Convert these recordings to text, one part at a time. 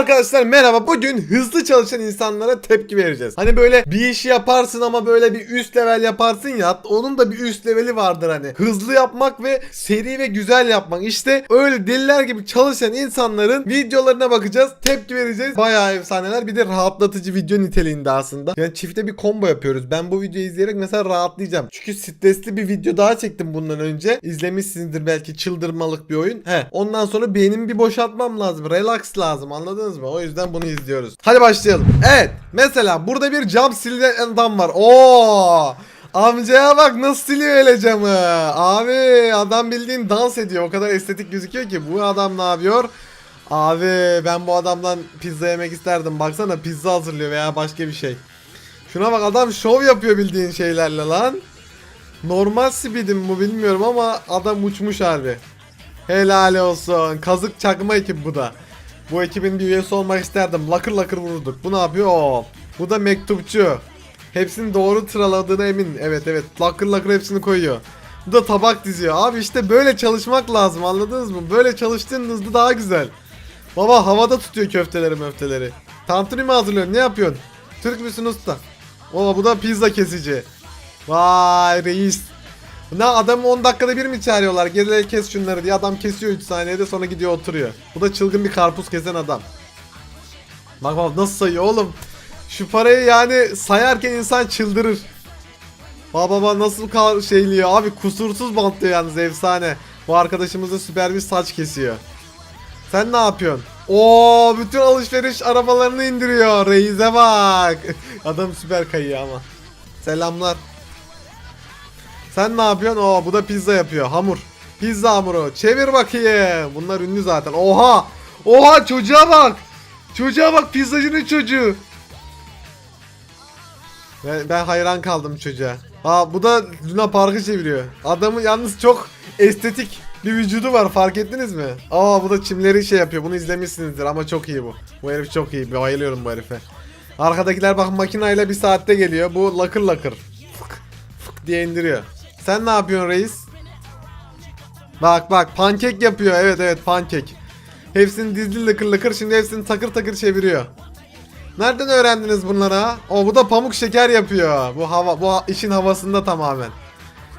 arkadaşlar merhaba. Bugün hızlı çalışan insanlara tepki vereceğiz. Hani böyle bir işi yaparsın ama böyle bir üst level yaparsın ya. Onun da bir üst leveli vardır hani. Hızlı yapmak ve seri ve güzel yapmak. İşte öyle deliler gibi çalışan insanların videolarına bakacağız. Tepki vereceğiz. Bayağı efsaneler. Bir de rahatlatıcı video niteliğinde aslında. Yani çifte bir combo yapıyoruz. Ben bu videoyu izleyerek mesela rahatlayacağım. Çünkü stresli bir video daha çektim bundan önce. İzlemişsinizdir belki çıldırmalık bir oyun. He. Ondan sonra beynimi bir boşaltmam lazım. Relax lazım. Anladınız mı? O yüzden bunu izliyoruz. Hadi başlayalım. Evet. Mesela burada bir cam silen adam var. Oo! Amcaya bak nasıl siliyor öyle camı. Abi adam bildiğin dans ediyor. O kadar estetik gözüküyor ki. Bu adam ne yapıyor? Abi ben bu adamdan pizza yemek isterdim. Baksana pizza hazırlıyor veya başka bir şey. Şuna bak adam şov yapıyor bildiğin şeylerle lan. Normal speed'im bu bilmiyorum ama adam uçmuş harbi. Helal olsun. Kazık çakma ekip bu da. Bu ekibin bir üyesi olmak isterdim. Lakır lakır vururduk. Bu ne yapıyor? Oo. Bu da mektupçu. Hepsini doğru sıraladığına emin. Evet evet. Lakır lakır hepsini koyuyor. Bu da tabak diziyor. Abi işte böyle çalışmak lazım anladınız mı? Böyle çalıştığınızda daha güzel. Baba havada tutuyor köfteleri möfteleri. Tantuni mi hazırlıyorsun? Ne yapıyorsun? Türk müsün usta? Oo bu da pizza kesici. Vay reis. Ne adamı 10 dakikada bir mi çağırıyorlar? Gel kes şunları diye adam kesiyor 3 saniyede sonra gidiyor oturuyor. Bu da çılgın bir karpuz kesen adam. Bak bak nasıl sayıyor oğlum. Şu parayı yani sayarken insan çıldırır. Baba baba nasıl kal şeyliyor abi kusursuz bantlıyor yalnız efsane. Bu arkadaşımız da süper bir saç kesiyor. Sen ne yapıyorsun? Oo bütün alışveriş arabalarını indiriyor. Reis'e bak. Adam süper kayıyor ama. Selamlar. Sen ne yapıyorsun? Oo bu da pizza yapıyor. Hamur. Pizza hamuru. Çevir bakayım. Bunlar ünlü zaten. Oha! Oha çocuğa bak. Çocuğa bak pizzacının çocuğu. Ben, ben hayran kaldım çocuğa. Aa bu da Luna Park'ı çeviriyor. Adamın yalnız çok estetik bir vücudu var fark ettiniz mi? Aa bu da çimleri şey yapıyor. Bunu izlemişsinizdir ama çok iyi bu. Bu herif çok iyi. Bayılıyorum bu herife. Arkadakiler bak makinayla bir saatte geliyor. Bu lakır lakır. Fık fık diye indiriyor. Sen ne yapıyorsun reis? Bak bak pankek yapıyor. Evet evet pankek. Hepsini dizli lıkır lıkır şimdi hepsini takır takır çeviriyor. Nereden öğrendiniz bunları ha? O bu da pamuk şeker yapıyor. Bu hava bu işin havasında tamamen.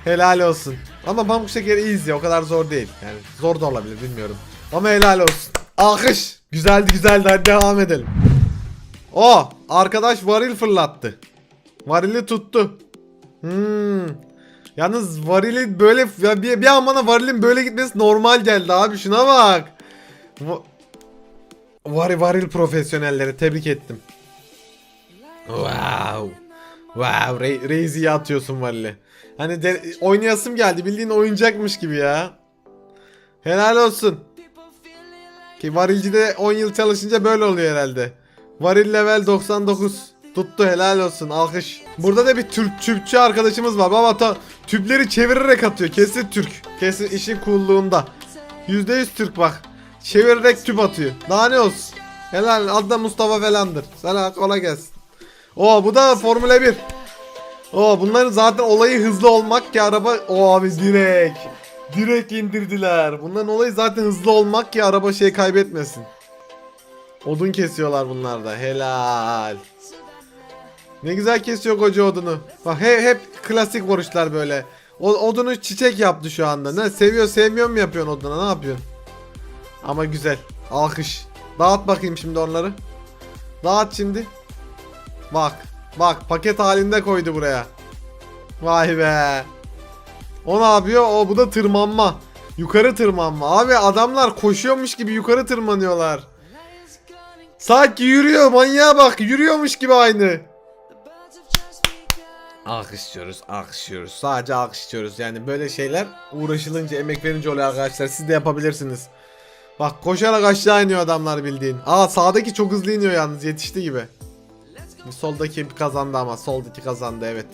Helal olsun. Ama pamuk şekeri easy o kadar zor değil. Yani zor da olabilir bilmiyorum. Ama helal olsun. Alkış. Güzeldi güzeldi hadi devam edelim. O arkadaş varil fırlattı. Varili tuttu. Hmm. Yalnız varili böyle ya bir, bir an bana varilin böyle gitmesi normal geldi abi şuna bak. Va- Vari varil profesyonelleri tebrik ettim. Wow. Wow, Re Reis'i iyi atıyorsun Valile. Hani de, oynayasım geldi bildiğin oyuncakmış gibi ya. Helal olsun. Ki varilcide 10 yıl çalışınca böyle oluyor herhalde. Varil level 99. Tuttu helal olsun alkış. Burada da bir Türk tüpçü arkadaşımız var. Baba tüpleri çevirerek atıyor. Kesin Türk. Kesin işin coolluğunda. %100 Türk bak. Çevirerek tüp atıyor. Daha ne olsun. Helal adı da Mustafa falandır. Sana kolay gelsin. Oo bu da Formula 1. Oo bunların zaten olayı hızlı olmak ki araba o abi direkt direkt indirdiler. Bunların olayı zaten hızlı olmak ki araba şey kaybetmesin. Odun kesiyorlar bunlar da. Helal. Ne güzel kesiyor koca odunu. Bak hep, hep klasik vuruşlar böyle. O, odunu çiçek yaptı şu anda. Ne seviyor sevmiyor mu yapıyorsun oduna ne yapıyorsun? Ama güzel. Alkış. Dağıt bakayım şimdi onları. Dağıt şimdi. Bak. Bak paket halinde koydu buraya. Vay be. O ne yapıyor? O bu da tırmanma. Yukarı tırmanma. Abi adamlar koşuyormuş gibi yukarı tırmanıyorlar. Sanki yürüyor manyağa bak. Yürüyormuş gibi aynı. Alkışlıyoruz, alkışlıyoruz. Sadece alkışlıyoruz. Yani böyle şeyler uğraşılınca, emek verince oluyor arkadaşlar. Siz de yapabilirsiniz. Bak koşarak aşağı iniyor adamlar bildiğin. Aa sağdaki çok hızlı iniyor yalnız yetişti gibi. Soldaki kazandı ama soldaki kazandı evet.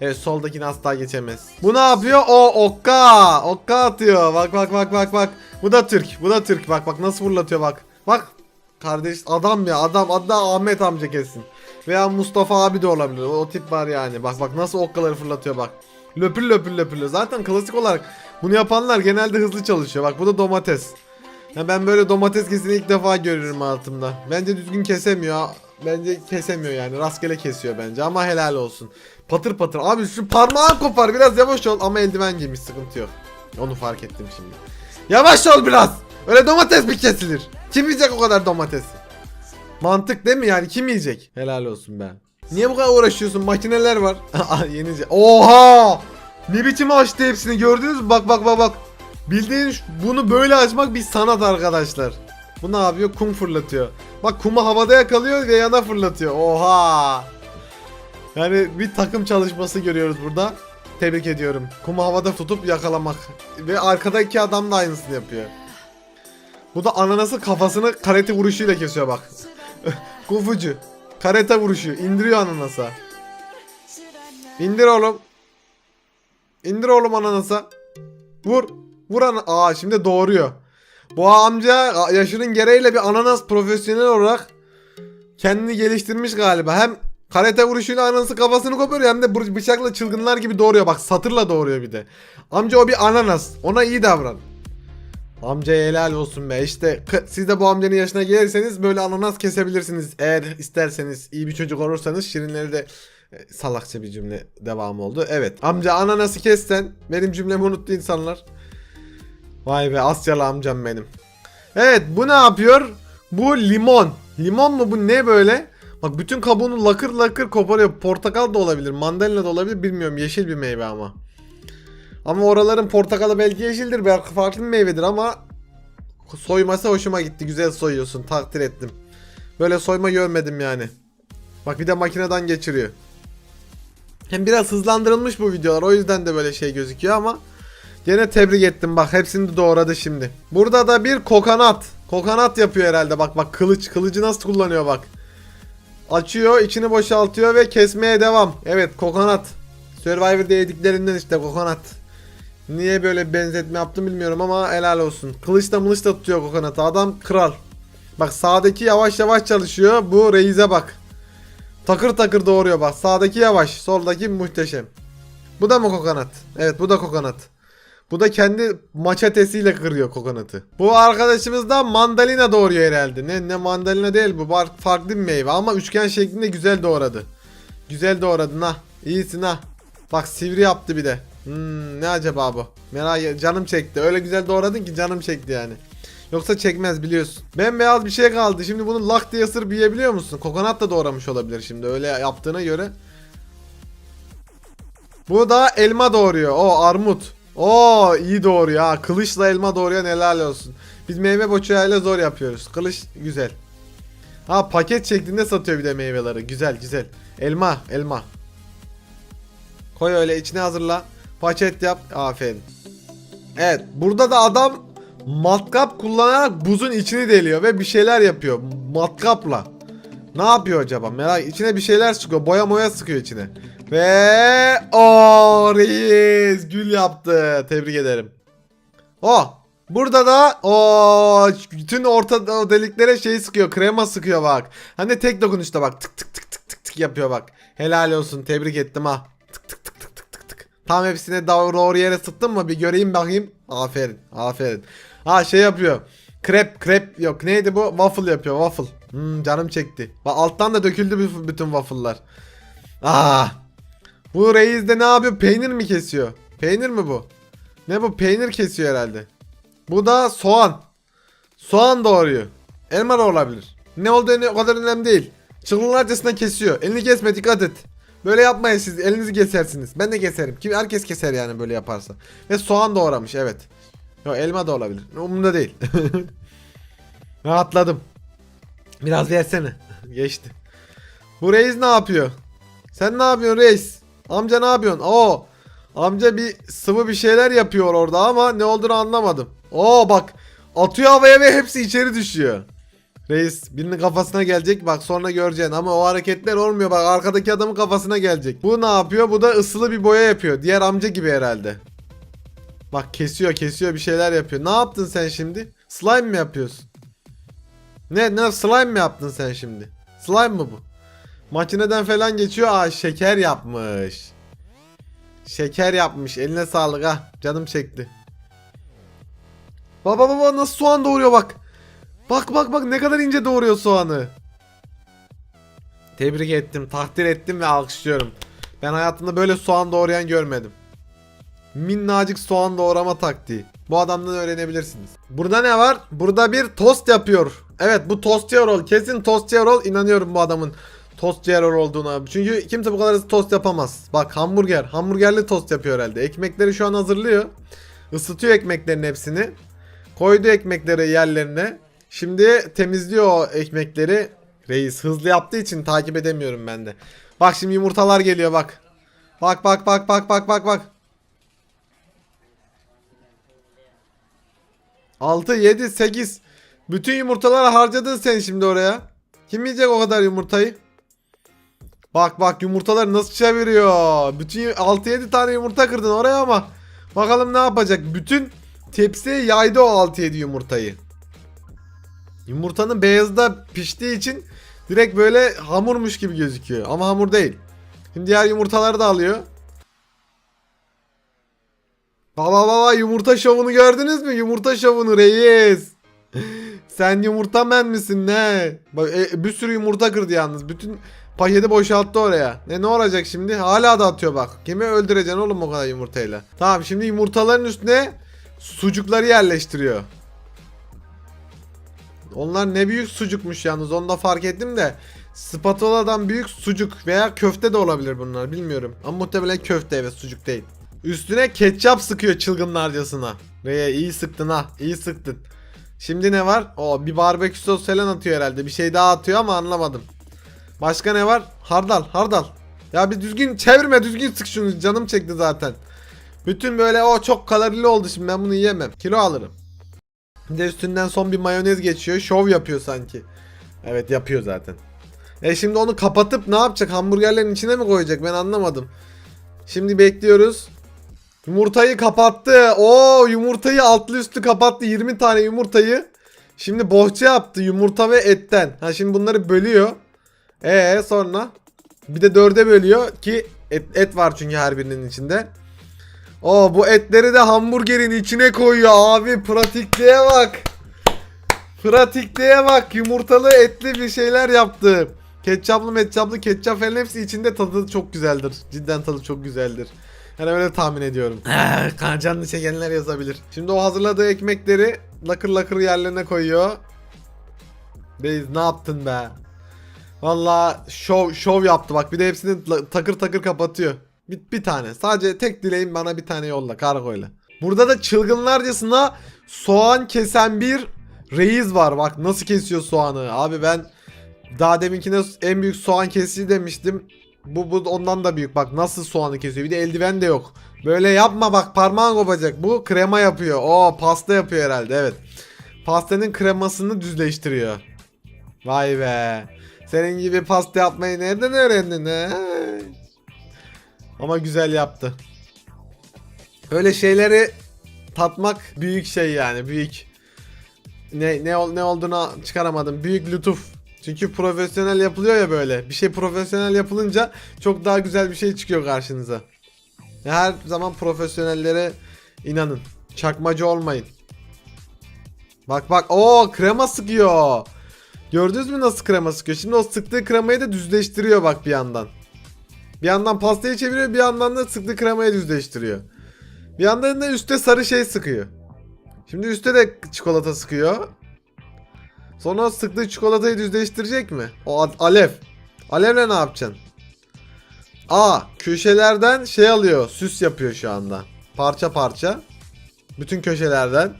Evet soldakini asla geçemez. Bu ne yapıyor? O okka. Okka atıyor. Bak bak bak bak bak. Bu da Türk. Bu da Türk. Bak bak nasıl fırlatıyor bak. Bak. Kardeş adam ya adam. Da Ahmet amca kesin. Veya Mustafa abi de olabilir. O, tip var yani. Bak bak nasıl okkaları fırlatıyor bak. Löpür löpür löpür. Zaten klasik olarak bunu yapanlar genelde hızlı çalışıyor. Bak bu da domates. Ya ben böyle domates kesini ilk defa görüyorum hayatımda. Bence düzgün kesemiyor. Bence kesemiyor yani. Rastgele kesiyor bence ama helal olsun. Patır patır. Abi şu parmağın kopar biraz yavaş ol ama eldiven giymiş sıkıntı yok. Onu fark ettim şimdi. Yavaş ol biraz. Öyle domates mi kesilir? Kim yiyecek o kadar domatesi? Mantık değil mi yani kim yiyecek? Helal olsun be. Niye bu kadar uğraşıyorsun? Makineler var. Yenice. Oha! Ne biçim açtı hepsini gördünüz mü? Bak bak bak bak. Bildiğin bunu böyle açmak bir sanat arkadaşlar. Bu ne yapıyor? Kum fırlatıyor. Bak kumu havada yakalıyor ve yana fırlatıyor. Oha! Yani bir takım çalışması görüyoruz burada. Tebrik ediyorum. Kumu havada tutup yakalamak. Ve arkadaki adam da aynısını yapıyor. Bu da ananası kafasını karate vuruşuyla kesiyor bak. Kufucu. Karate vuruşu. indiriyor ananasa. İndir oğlum. İndir oğlum ananasa. Vur. Vur ana. Aa şimdi doğuruyor. Bu amca yaşının gereğiyle bir ananas profesyonel olarak kendini geliştirmiş galiba. Hem karate vuruşuyla ananası kafasını koparıyor hem de bı- bıçakla çılgınlar gibi doğuruyor. Bak satırla doğuruyor bir de. Amca o bir ananas. Ona iyi davran. Amcaya helal olsun be. İşte siz de bu amcanın yaşına gelirseniz böyle ananas kesebilirsiniz. Eğer isterseniz iyi bir çocuk olursanız şirinleri de e, salakça bir cümle devamı oldu. Evet. Amca ananası kessen benim cümlemi unuttu insanlar. Vay be Asyalı amcam benim. Evet bu ne yapıyor? Bu limon. Limon mu bu ne böyle? Bak bütün kabuğunu lakır lakır koparıyor. Portakal da olabilir, mandalina da olabilir bilmiyorum. Yeşil bir meyve ama. Ama oraların portakalı belki yeşildir. Belki farklı bir meyvedir ama soyması hoşuma gitti. Güzel soyuyorsun. Takdir ettim. Böyle soyma görmedim yani. Bak bir de makineden geçiriyor. Hem biraz hızlandırılmış bu videolar. O yüzden de böyle şey gözüküyor ama Gene tebrik ettim bak hepsini de doğradı şimdi. Burada da bir kokonat. Kokonat yapıyor herhalde bak bak kılıç. Kılıcı nasıl kullanıyor bak. Açıyor içini boşaltıyor ve kesmeye devam. Evet kokonat. Survivor'da yediklerinden işte kokonat. Niye böyle benzetme yaptım bilmiyorum ama helal olsun. Kılıçla mılıç da tutuyor kokonatı. Adam kral. Bak sağdaki yavaş yavaş çalışıyor. Bu reise bak. Takır takır doğuruyor bak. Sağdaki yavaş. Soldaki muhteşem. Bu da mı kokonat? Evet bu da kokonat. Bu da kendi maçetesiyle kırıyor kokonatı. Bu arkadaşımız da mandalina doğuruyor herhalde. Ne ne mandalina değil bu farklı bir meyve ama üçgen şeklinde güzel doğradı. Güzel doğradın ha. İyisin ha. Bak sivri yaptı bir de. Hmm, ne acaba bu? Merak canım çekti. Öyle güzel doğradın ki canım çekti yani. Yoksa çekmez biliyorsun. Bembeyaz bir şey kaldı. Şimdi bunu lak diye ısırıp yiyebiliyor musun? Kokonat da doğramış olabilir şimdi öyle yaptığına göre. Bu da elma doğuruyor. O armut. Oo iyi doğuruyor ha. Kılıçla elma doğuruyor helal olsun. Biz meyve boçayla zor yapıyoruz. Kılıç güzel. Ha paket şeklinde satıyor bir de meyveleri. Güzel güzel. Elma elma. Koy öyle içine hazırla. Paket yap. Aferin. Evet burada da adam matkap kullanarak buzun içini deliyor ve bir şeyler yapıyor. Matkapla. Ne yapıyor acaba? Merak içine bir şeyler sıkıyor. Boya moya sıkıyor içine. Ve o reis gül yaptı. Tebrik ederim. O burada da o bütün orta deliklere şey sıkıyor. Krema sıkıyor bak. Hani tek dokunuşta bak tık tık tık tık tık tık yapıyor bak. Helal olsun. Tebrik ettim ha. Tam hepsine doğru, yere sıktın mı? Bir göreyim bakayım. Aferin. Aferin. Ha şey yapıyor. Krep krep yok neydi bu? Waffle yapıyor waffle. Hmm, canım çekti. Bak alttan da döküldü bütün waffle'lar. Ah. Bu reis de ne yapıyor? Peynir mi kesiyor? Peynir mi bu? Ne bu? Peynir kesiyor herhalde. Bu da soğan. Soğan doğruyor. Elma da olabilir. Ne olduğu o kadar önemli değil. Çılgınlarcasına kesiyor. Elini kesme dikkat et. Böyle yapmayın siz. Elinizi kesersiniz. Ben de keserim. Kim herkes keser yani böyle yaparsa. Ve soğan doğramış evet. Yo, elma da olabilir. Umurumda değil. Rahatladım. Biraz versene. Geçti. Bu reis ne yapıyor? Sen ne yapıyorsun reis? Amca ne yapıyorsun? Oo. Amca bir sıvı bir şeyler yapıyor orada ama ne olduğunu anlamadım. Oo bak. Atıyor havaya ve hepsi içeri düşüyor. Reis birinin kafasına gelecek bak sonra göreceksin ama o hareketler olmuyor bak arkadaki adamın kafasına gelecek. Bu ne yapıyor? Bu da ısılı bir boya yapıyor. Diğer amca gibi herhalde. Bak kesiyor kesiyor bir şeyler yapıyor. Ne yaptın sen şimdi? Slime mi yapıyorsun? Ne ne slime mi yaptın sen şimdi? Slime mı bu? Makineden falan geçiyor. Aa şeker yapmış. Şeker yapmış. Eline sağlık ha. Canım çekti. Baba baba nasıl soğan doğuruyor bak. Bak bak bak ne kadar ince doğuruyor soğanı. Tebrik ettim, takdir ettim ve alkışlıyorum. Ben hayatımda böyle soğan doğrayan görmedim. Minnacık soğan doğrama taktiği. Bu adamdan öğrenebilirsiniz. Burada ne var? Burada bir tost yapıyor. Evet bu tost Erol. Kesin tost Erol. İnanıyorum bu adamın tost Erol olduğuna. Çünkü kimse bu kadar hızlı tost yapamaz. Bak hamburger. Hamburgerli tost yapıyor herhalde. Ekmekleri şu an hazırlıyor. Isıtıyor ekmeklerin hepsini. Koydu ekmekleri yerlerine. Şimdi temizliyor o ekmekleri. Reis hızlı yaptığı için takip edemiyorum ben de. Bak şimdi yumurtalar geliyor bak. Bak bak bak bak bak bak bak. 6 7 8 Bütün yumurtaları harcadın sen şimdi oraya. Kim yiyecek o kadar yumurtayı? Bak bak yumurtalar nasıl çeviriyor. Bütün 6-7 tane yumurta kırdın oraya ama bakalım ne yapacak. Bütün tepsiye yaydı o 6-7 yumurtayı. Yumurtanın beyazı da piştiği için direkt böyle hamurmuş gibi gözüküyor. Ama hamur değil. Şimdi diğer yumurtaları da alıyor. Baba baba yumurta şovunu gördünüz mü? Yumurta şovunu reis. Sen yumurta men misin ne? Bak e, bir sürü yumurta kırdı yalnız. Bütün paketi boşalttı oraya. Ne ne olacak şimdi? Hala da atıyor bak. Kimi öldüreceksin oğlum o kadar yumurtayla? Tamam şimdi yumurtaların üstüne sucukları yerleştiriyor. Onlar ne büyük sucukmuş yalnız onu da fark ettim de. Spatula'dan büyük sucuk veya köfte de olabilir bunlar bilmiyorum. Ama muhtemelen köfte evet sucuk değil. Üstüne ketçap sıkıyor çılgınlarcasına. Ve iyi sıktın ha iyi sıktın. Şimdi ne var? O bir barbekü sos falan atıyor herhalde. Bir şey daha atıyor ama anlamadım. Başka ne var? Hardal hardal. Ya bir düzgün çevirme düzgün sık şunu canım çekti zaten. Bütün böyle o çok kalorili oldu şimdi ben bunu yiyemem. Kilo alırım. Bir de üstünden son bir mayonez geçiyor. Şov yapıyor sanki. Evet yapıyor zaten. E şimdi onu kapatıp ne yapacak? Hamburgerlerin içine mi koyacak? Ben anlamadım. Şimdi bekliyoruz. Yumurtayı kapattı. Oo yumurtayı altlı üstü kapattı. 20 tane yumurtayı. Şimdi bohça yaptı yumurta ve etten. Ha şimdi bunları bölüyor. Ee sonra bir de dörde bölüyor ki et, et var çünkü her birinin içinde. Oo bu etleri de hamburgerin içine koyuyor abi. Pratikliğe bak. Pratikliğe bak. Yumurtalı etli bir şeyler yaptı. Ketçaplı metçaplı ketçap falan hepsi içinde tadı çok güzeldir. Cidden tadı çok güzeldir. Yani öyle tahmin ediyorum. Eee canlı çekenler yazabilir. Şimdi o hazırladığı ekmekleri lakır lakır yerlerine koyuyor. Reis ne yaptın be? Valla şov şov yaptı bak bir de hepsini takır takır kapatıyor. Bir, bir tane. Sadece tek dileğim bana bir tane yolla kargoyla. Burada da çılgınlarcasına soğan kesen bir reis var. Bak nasıl kesiyor soğanı. Abi ben daha deminkine en büyük soğan kesici demiştim. Bu, bu ondan da büyük. Bak nasıl soğanı kesiyor. Bir de eldiven de yok. Böyle yapma bak parmağın kopacak. Bu krema yapıyor. Oo pasta yapıyor herhalde evet. Pastanın kremasını düzleştiriyor. Vay be. Senin gibi pasta yapmayı nereden öğrendin he? Ama güzel yaptı. Öyle şeyleri tatmak büyük şey yani büyük. Ne ne ne olduğunu çıkaramadım. Büyük lütuf. Çünkü profesyonel yapılıyor ya böyle. Bir şey profesyonel yapılınca çok daha güzel bir şey çıkıyor karşınıza. Her zaman profesyonellere inanın. Çakmacı olmayın. Bak bak o krema sıkıyor. Gördünüz mü nasıl krema sıkıyor? Şimdi o sıktığı kremayı da düzleştiriyor bak bir yandan. Bir yandan pastayı çeviriyor bir yandan da sıktığı kremayı düzleştiriyor. Bir yandan da üstte sarı şey sıkıyor. Şimdi üstte de çikolata sıkıyor. Sonra sıktığı çikolatayı düzleştirecek mi? O a- alev. Alevle ne yapacaksın? Aa köşelerden şey alıyor. Süs yapıyor şu anda. Parça parça. Bütün köşelerden.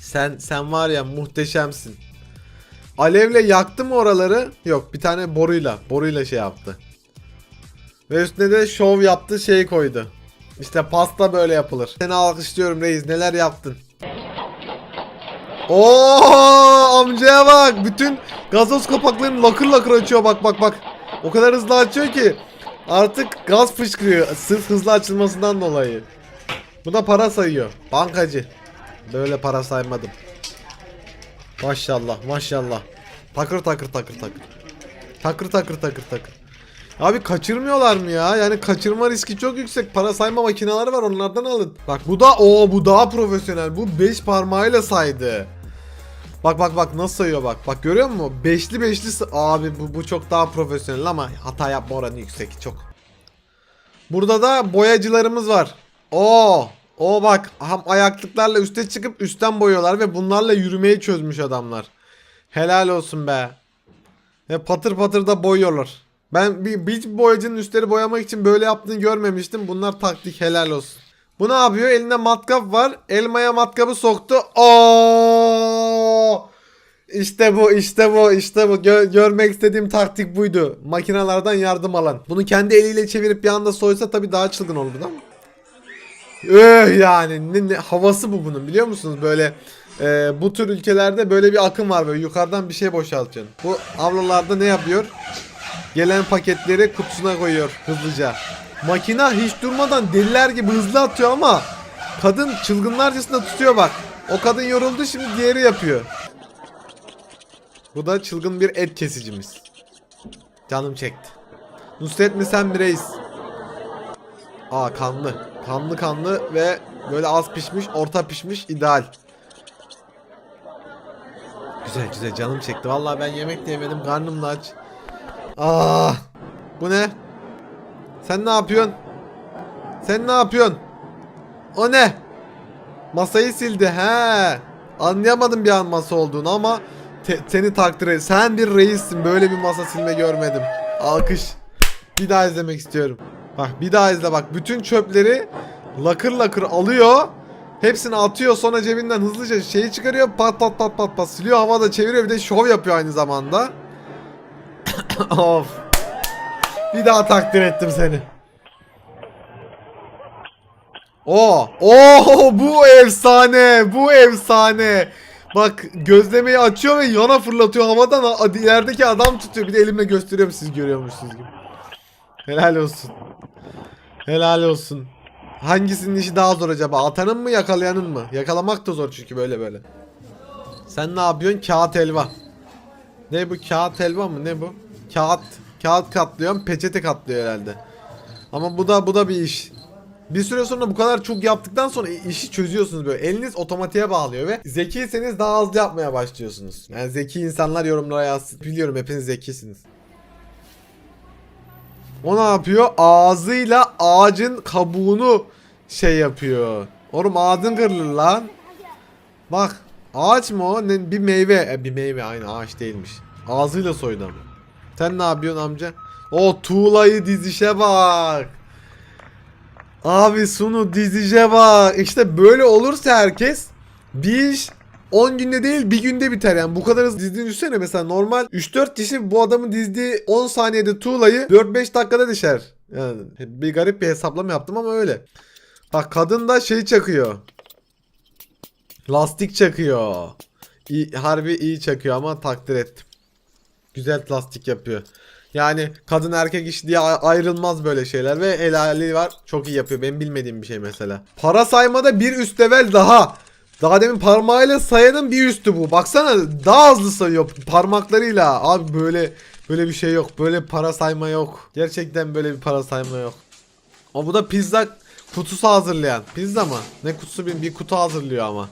Sen sen var ya muhteşemsin. Alevle yaktı mı oraları? Yok bir tane boruyla. Boruyla şey yaptı. Ve üstüne de şov yaptı şey koydu. İşte pasta böyle yapılır. Seni alkışlıyorum reis neler yaptın. Oo amcaya bak. Bütün gazoz kapaklarını lakır lakır açıyor bak bak bak. O kadar hızlı açıyor ki artık gaz fışkırıyor sırf hızlı açılmasından dolayı. Bu para sayıyor. Bankacı. Böyle para saymadım. Maşallah maşallah. Takır takır takır takır. Takır takır takır takır. Abi kaçırmıyorlar mı ya? Yani kaçırma riski çok yüksek. Para sayma makineleri var onlardan alın. Bak bu da o bu daha profesyonel. Bu 5 parmağıyla saydı. Bak bak bak nasıl sayıyor bak. Bak görüyor musun? Beşli beşli abi bu, bu çok daha profesyonel ama hata yapma oranı yüksek çok. Burada da boyacılarımız var. Oo, o bak ham ayaklıklarla üste çıkıp üstten boyuyorlar ve bunlarla yürümeyi çözmüş adamlar. Helal olsun be. Ve patır patır da boyuyorlar. Ben bir, bir boyacının üstleri boyamak için böyle yaptığını görmemiştim. Bunlar taktik helal olsun. Bu ne yapıyor? Elinde matkap var. Elmaya matkabı soktu. Oo! İşte bu, işte bu, işte bu. Gö- görmek istediğim taktik buydu. Makinelerden yardım alan. Bunu kendi eliyle çevirip bir anda soysa tabii daha çılgın olurdu ama. Öh yani ne, ne- havası bu bunun biliyor musunuz böyle e, bu tür ülkelerde böyle bir akım var böyle yukarıdan bir şey boşaltacaksın. Bu avlularda ne yapıyor? Gelen paketleri kutusuna koyuyor hızlıca. Makina hiç durmadan deliler gibi hızlı atıyor ama kadın çılgınlarcasına tutuyor bak. O kadın yoruldu şimdi diğeri yapıyor. Bu da çılgın bir et kesicimiz. Canım çekti. Nusret mi sen mi reis? Aa kanlı. Kanlı kanlı ve böyle az pişmiş, orta pişmiş ideal. Güzel güzel canım çekti. Vallahi ben yemek de yemedim. Karnım da aç. Aa! Bu ne? Sen ne yapıyorsun? Sen ne yapıyorsun? O ne? Masayı sildi he. Anlayamadım bir an masa olduğunu ama te- seni takdir ederim. Sen bir reissin. Böyle bir masa silme görmedim. Alkış. Bir daha izlemek istiyorum. Bak bir daha izle bak. Bütün çöpleri lakır lakır alıyor. Hepsini atıyor sonra cebinden hızlıca şeyi çıkarıyor. Pat pat pat pat pat siliyor. Havada çeviriyor bir de şov yapıyor aynı zamanda. of. Bir daha takdir ettim seni. O, o bu efsane, bu efsane. Bak gözlemeyi açıyor ve yana fırlatıyor havadan ilerideki adam tutuyor. Bir de elimle gösteriyorum siz görüyormuşsunuz gibi. Helal olsun. Helal olsun. Hangisinin işi daha zor acaba? Atanın mı yakalayanın mı? Yakalamak da zor çünkü böyle böyle. Sen ne yapıyorsun? Kağıt helva. Ne bu? Kağıt helva mı? Ne bu? Kağıt. Kağıt katlıyorsun. Peçete katlıyor herhalde. Ama bu da bu da bir iş. Bir süre sonra bu kadar çok yaptıktan sonra işi çözüyorsunuz böyle. Eliniz otomatiğe bağlıyor ve zekiyseniz daha hızlı yapmaya başlıyorsunuz. Yani zeki insanlar yorumlara yazsın. Biliyorum hepiniz zekisiniz. O ne yapıyor? Ağzıyla ağacın kabuğunu şey yapıyor. Oğlum ağzın kırılır lan. Bak ağaç mı o? Ne, bir meyve. E, bir meyve aynı ağaç değilmiş. Ağzıyla soydu ama. Sen ne yapıyorsun amca? O tuğlayı dizişe bak. Abi Sunu dizişe bak. İşte böyle olursa herkes bir iş 10 günde değil bir günde biter yani. Bu kadar hızlı dizdiğini düşünsene mesela normal 3-4 kişi bu adamın dizdiği 10 saniyede tuğlayı 4-5 dakikada dişer. Yani bir garip bir hesaplama yaptım ama öyle. Bak kadın da şey çakıyor. Lastik çakıyor. İyi, harbi iyi çakıyor ama takdir ettim. Güzel lastik yapıyor. Yani kadın erkek iş diye ay- ayrılmaz böyle şeyler ve helali var. Çok iyi yapıyor. Benim bilmediğim bir şey mesela. Para saymada bir üst level daha. Daha demin parmağıyla sayanın bir üstü bu. Baksana daha hızlı sayıyor parmaklarıyla. Abi böyle böyle bir şey yok. Böyle para sayma yok. Gerçekten böyle bir para sayma yok. O bu da pizza kutusu hazırlayan. Pizza mı? Ne kutusu bir, bir kutu hazırlıyor ama.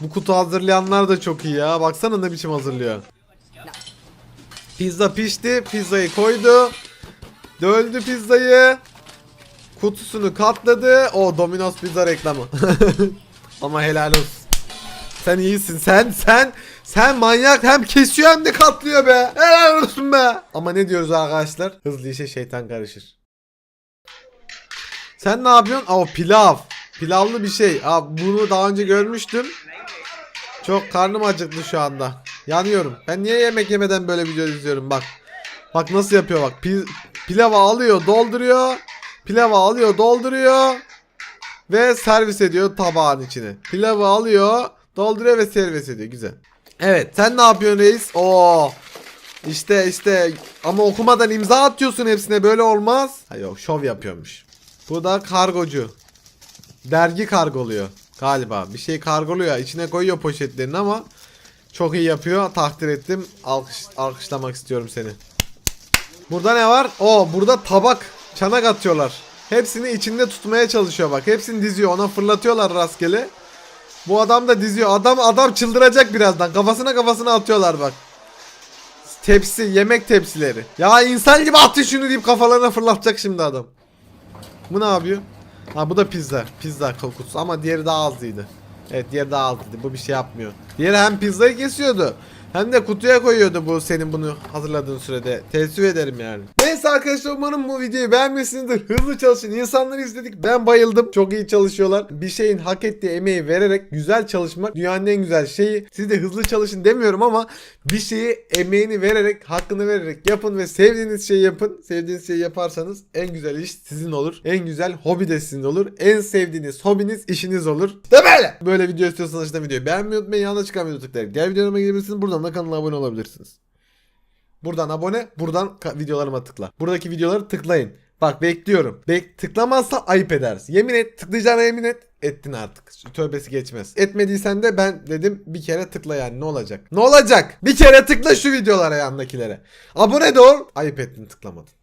Bu kutu hazırlayanlar da çok iyi ya. Baksana ne biçim hazırlıyor. Pizza pişti. Pizzayı koydu. Döldü pizzayı. Kutusunu katladı. O Domino's pizza reklamı. Ama helal olsun. Sen iyisin. Sen sen sen manyak hem kesiyor hem de katlıyor be. Helal olsun be. Ama ne diyoruz arkadaşlar? Hızlı işe şeytan karışır. Sen ne yapıyorsun? Aa, pilav. Pilavlı bir şey. Aa, bunu daha önce görmüştüm. Çok karnım acıktı şu anda. Yanıyorum. Ben niye yemek yemeden böyle video izliyorum bak. Bak nasıl yapıyor bak. Pi pilavı alıyor, dolduruyor. Pilavı alıyor, dolduruyor. Ve servis ediyor tabağın içine. Pilavı alıyor, dolduruyor ve servis ediyor. Güzel. Evet, sen ne yapıyorsun reis? Oo. İşte işte ama okumadan imza atıyorsun hepsine böyle olmaz. Ha yok, şov yapıyormuş. Bu da kargocu. Dergi kargoluyor galiba. Bir şey kargoluyor. içine koyuyor poşetlerini ama çok iyi yapıyor. Takdir ettim. Alkış, alkışlamak istiyorum seni. Burada ne var? Oo burada tabak, çanak atıyorlar. Hepsini içinde tutmaya çalışıyor bak. Hepsini diziyor. Ona fırlatıyorlar rastgele. Bu adam da diziyor. Adam adam çıldıracak birazdan. Kafasına kafasına atıyorlar bak. Tepsi, yemek tepsileri. Ya insan gibi atın şunu deyip kafalarına fırlatacak şimdi adam. Bu ne yapıyor? Ha bu da pizza. Pizza kokusu ama diğeri daha azlıydı. Evet diğeri daha azlıydı. Bu bir şey yapmıyor. Diğeri hem pizzayı kesiyordu. Hem de kutuya koyuyordu bu senin bunu hazırladığın sürede. Teessüf ederim yani. Neyse arkadaşlar umarım bu videoyu beğenmişsinizdir. Hızlı çalışın insanları izledik. Ben bayıldım. Çok iyi çalışıyorlar. Bir şeyin hak ettiği emeği vererek güzel çalışmak dünyanın en güzel şeyi. Siz de hızlı çalışın demiyorum ama bir şeyi emeğini vererek, hakkını vererek yapın ve sevdiğiniz şeyi yapın. Sevdiğiniz şeyi yaparsanız en güzel iş sizin olur. En güzel hobi de sizin olur. En sevdiğiniz hobiniz işiniz olur. İşte böyle. Böyle video istiyorsanız işte videoyu beğenmeyi unutmayın. Yanına çıkan video tıklayarak diğer videolarıma gidebilirsiniz. Buradan da kanala abone olabilirsiniz. Buradan abone, buradan videolarıma tıkla. Buradaki videoları tıklayın. Bak bekliyorum. Bek tıklamazsa ayıp edersin. Yemin et, tıklayacağına yemin et. Ettin artık. Tövbesi geçmez. Etmediysen de ben dedim bir kere tıkla yani ne olacak? Ne olacak? Bir kere tıkla şu videolara yandakilere. Abone de ol. Ayıp ettin tıklamadın.